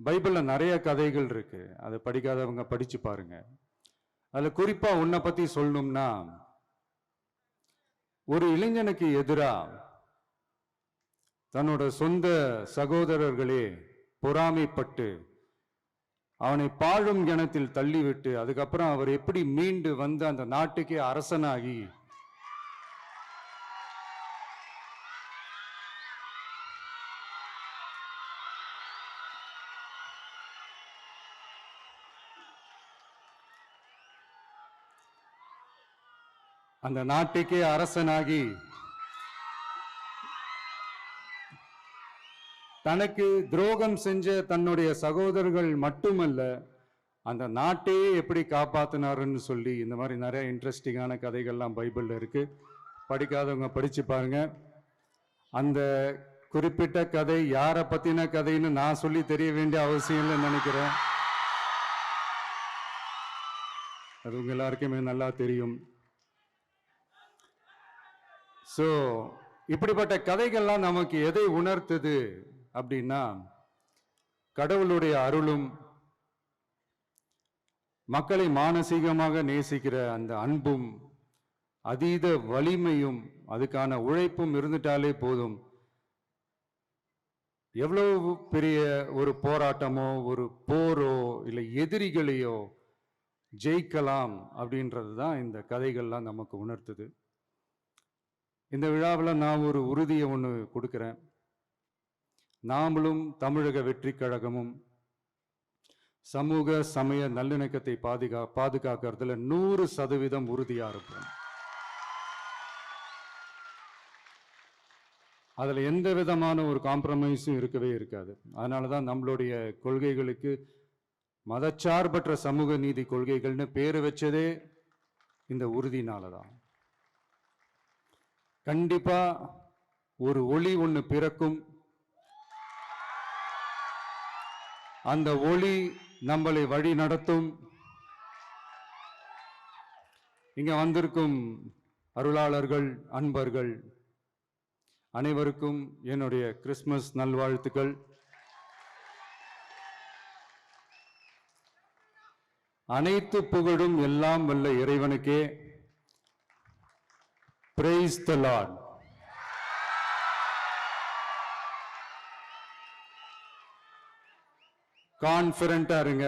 பைபிளில் நிறைய கதைகள் இருக்கு. அதை படிக்காதவங்க படிச்சு பாருங்க. அதில் குறிப்பாக உன்னை பற்றி சொல்லணும்னா ஒரு இளைஞனுக்கு எதிராக தன்னோட சொந்த சகோதரர்களே பொறாமைப்பட்டு அவனை பாழும் கிணத்தில் தள்ளிவிட்டு அதுக்கப்புறம் அவர் எப்படி மீண்டு வந்து அந்த நாட்டுக்கே அரசனாகி அந்த நாட்டுக்கே அரசனாகி தனக்கு துரோகம் செஞ்ச தன்னுடைய சகோதரர்கள் மட்டுமல்ல அந்த நாட்டையே எப்படி காப்பாத்தினாருன்னு சொல்லி இந்த மாதிரி நிறைய இன்ட்ரெஸ்டிங்கான கதைகள்லாம் பைபிளில் இருக்கு. படிக்காதவங்க படிச்சு பாருங்க. அந்த குறிப்பிட்ட கதை யாரை பத்தின கதைன்னு நான் சொல்லி தெரிய வேண்டிய அவசியம் இல்லைன்னு நினைக்கிறேன். அது உங்க எல்லாருக்குமே நல்லா தெரியும். ஸோ இப்படிப்பட்ட கதைகள்லாம் நமக்கு எதை உணர்த்துது அப்படின்னா கடவுளுடைய அருளும் மக்களை மானசீகமாக நேசிக்கிற அந்த அன்பும் அதீத வலிமையும் அதுக்கான உழைப்பும் இருந்துட்டாலே போதும். எவ்வளவு பெரிய ஒரு போராட்டமோ ஒரு போரோ இல்லை எதிரிகளையோ ஜெயிக்கலாம் அப்படின்றது தான் இந்த கதைகள்லாம் நமக்கு உணர்த்துது. இந்த விழாவில் நான் ஒரு உறுதியை ஒன்று கொடுக்குறேன். நாமளும் தமிழக வெற்றி கழகமும் சமூக சமய நல்லிணக்கத்தை பாதுகா பாதுகாக்கிறதுல நூறு சதவீதம் உறுதியாக இருப்போம் அதில் எந்த விதமான ஒரு காம்ப்ரமைஸும் இருக்கவே இருக்காது. அதனால தான் நம்மளுடைய கொள்கைகளுக்கு மதச்சார்பற்ற சமூக நீதி கொள்கைகள்னு பேர் வச்சதே இந்த உறுதினால தான் கண்டிப்பா ஒரு ஒளி ஒன்று பிறக்கும். அந்த ஒளி நம்மளை வழி நடத்தும். இங்க வந்திருக்கும் அருளாளர்கள் அன்பர்கள் அனைவருக்கும் என்னுடைய கிறிஸ்மஸ் நல்வாழ்த்துக்கள். அனைத்து புகழும் எல்லாம் வல்ல இறைவனுக்கே. பிரைஸ் த லார்ட் கான்பிடண்டா இருங்க.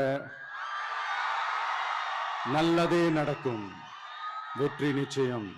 நல்லதே நடக்கும். வெற்றி நிச்சயம்.